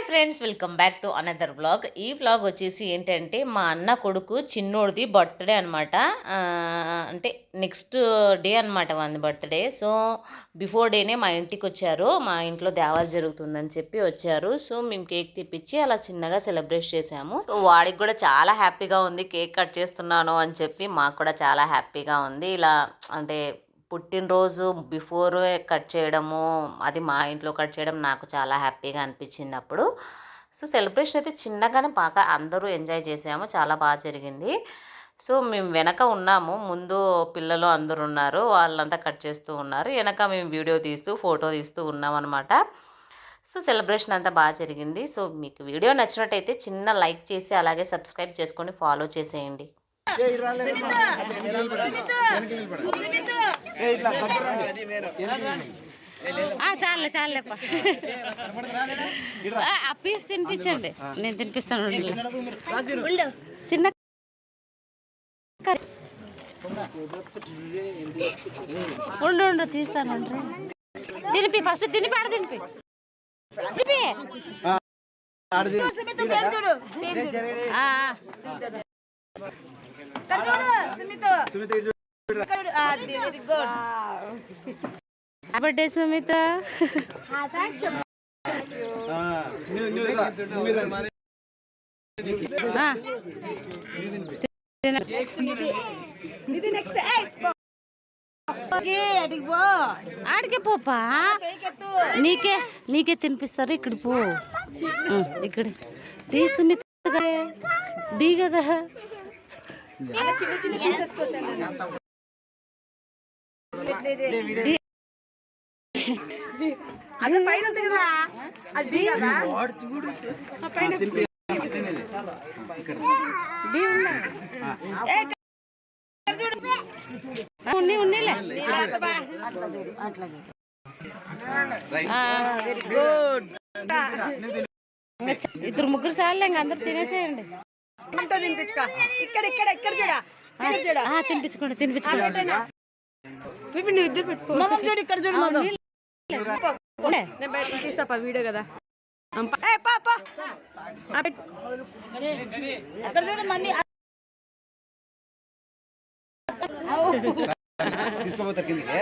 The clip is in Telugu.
Hi friends welcome back to another blog ఈ బ్లాగ్ వచ్చేసి ఏంటంటే మా అన్న కొడుకు చిన్నోడిది బర్త్డే అనమాట అంటే నెక్స్ట్ డే అనమాట వాని బర్త్డే సో బిఫోర్ డేనే మా ఇంటికి వచ్చారు. మా ఇంట్లో దేవాలు జరుగుతుందని చెప్పి వచ్చారు. సో మేము కేక్ తెప్పించి అలా చిన్నగా సెలబ్రేట్ చేసాము సో వాడికి కూడా చాలా హ్యాపీగా ఉంది. కేక్ కట్ చేస్తున్నాను అని చెప్పి మాకు కూడా చాలా హ్యాపీగా ఉంది. ఇలా అంటే పుట్టినరోజు బిఫోర్ కట్ చేయడము అది మా ఇంట్లో కట్ చేయడం నాకు చాలా హ్యాపీగా అనిపించింది అప్పుడు సో సెలబ్రేషన్ అయితే చిన్నగానే బాగా అందరూ ఎంజాయ్ చేసాము చాలా బాగా జరిగింది. సో మేము వెనక ఉన్నాము ముందు పిల్లలు అందరు ఉన్నారు వాళ్ళంతా కట్ చేస్తూ ఉన్నారు వెనక మేము వీడియో తీస్తూ ఫోటో తీస్తూ ఉన్నాం అనమాట సో సెలబ్రేషన్ అంతా బాగా జరిగింది. సో మీకు వీడియో నచ్చినట్టయితే చిన్న లైక్ చేసి అలాగే సబ్స్క్రైబ్ చేసుకొని ఫాలో చేసేయండి. చాలే చాలేప్ప ఆ పీస్ తినిపించండి. నేను తినిపిస్తాను. చిన్న. ఉండు ఉండు తీస్తాను. తినిపి ఫస్ట్ తినిపి ఆడ తినిపి. తినిపి. ఆ, ఆ. Happy birthday Sumitha. తిన- ఆడికే పోపా? నీకే నీకే తినిపిస్తారు ఇక్కడ పో. ఇక్కడ. సుమిత కదా దీ ఉన్నా. ఆ, ఉన్ని ఉన్నిలే వెరీ గుడ్. ఇద్దరు ముగ్గురు సార్లు ఇంక అందరు తినేసేయండి. ఇక్కడ ఇక్కడ ఇక్కడ చూడ. ఇక్కడ చూడ. ఆ, తినిపించుకోండి తినిపించుకోండి. నువ్వు ఇద్దరు పెట్టుకో. చూడు ఇక్కడ చూడు. నేను బయట వీడియో కదా. అక్కడ చూడు మమ్మీ. తీసుకోపోతారు కిందికి.